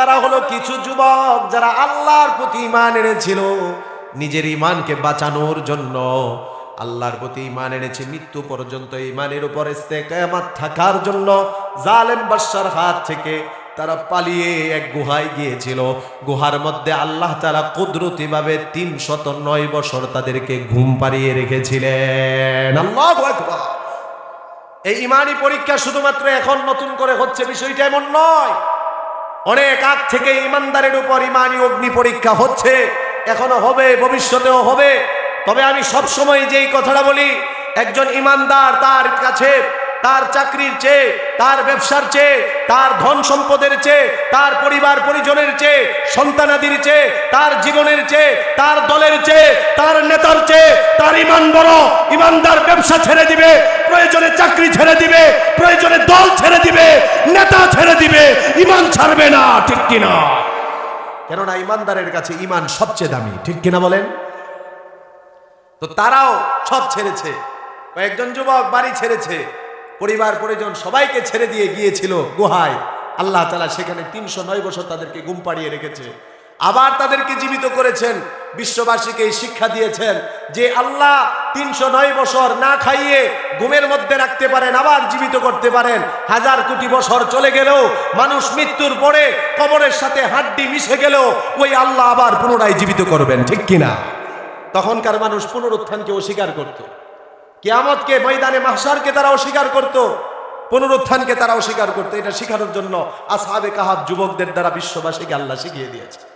তারা হলো কিছু যুবক যারা আল্লাহর প্রতি ইমান এনেছিল, নিজের ইমানকে বাঁচানোর জন্য। আল্লাহর প্রতি ইমান এনেছে, মৃত্যু পর্যন্ত ইমানের উপর ইস্তেকামাত থাকার জন্য জালেম বাদশার হাত থেকে তারা পালিয়ে এক গুহায় গিয়েছিল। গুহার মধ্যে আল্লাহ তারা কুদরতি ভাবে তিন শত নয় বছর তাদেরকে ঘুম পাড়িয়ে রেখেছিলেন। আল্লাহু এই ইমানি পরীক্ষা শুধুমাত্র এখন নতুন করে হচ্ছে, বিষয়টা এমন নয়। অনেক আগ থেকে ইমানদারের উপর ইমানি অগ্নি পরীক্ষা হচ্ছে, এখনও হবে, ভবিষ্যতেও হবে। তবে আমি সব সময় যেই কথাটা বলি, একজন ইমানদার তার কাছে, তার চাকরির চেয়ে, তার ব্যবসার চেয়ে, তার ধন সম্পদের চেয়ে, তার পরিবার পরিজনের চেয়ে, সন্তানাদির চেয়ে, তার জীবনের চেয়ে, তার দলের চেয়ে, তার তার ইমান বড়, ইমানদার ব্যবসা ছেড়ে দিবে, প্রয়োজনে চাকরি ছেড়ে দিবে, প্রয়োজনে দল ছেড়ে দিবে, নেতা ছেড়ে দিবে, ইমান ছাড়বে না, ঠিক কিনা? কেননা ইমানদারের কাছে ইমান সবচেয়ে দামি, ঠিক কিনা বলেন? তো তারাও সব ছেড়েছে। কয়েকজন যুবক বাড়ি ছেড়েছে, পরিবার, পরিজন সবাইকে ছেড়ে দিয়ে গিয়েছিল গুহায়। আল্লাহ তালা সেখানে তিনশো নয় বছর তাদেরকে ঘুম পাড়িয়ে রেখেছে। আবার তাদেরকে জীবিত করেছেন বিশ্ববাসীকে শিক্ষা দিয়েছেন যে আল্লাহ তিনশো নয় বছর না খাইয়ে ঘুমের মধ্যে রাখতে পারেন, আবার জীবিত করতে পারেন। হাজার কোটি বছর চলে গেলেও মানুষ মৃত্যুর পরে কবরের সাথে হাড্ডি মিশে গেলেও ওই আল্লাহ আবার পুনরায় জীবিত করবেন, ঠিক কিনা? তখনকার মানুষ পুনরুত্থানকে অস্বীকার করত। কিয়ামতকে, ময়দানে মাহসারকে তারা অস্বীকার করত। পুনরুত্থানকে তারা অস্বীকার করতো। এটা শেখানোর জন্য আসহাবে কাহাব যুবকদের দ্বারা বিশ্ববাসীকে আল্লাহ শিখিয়ে দিয়েছে।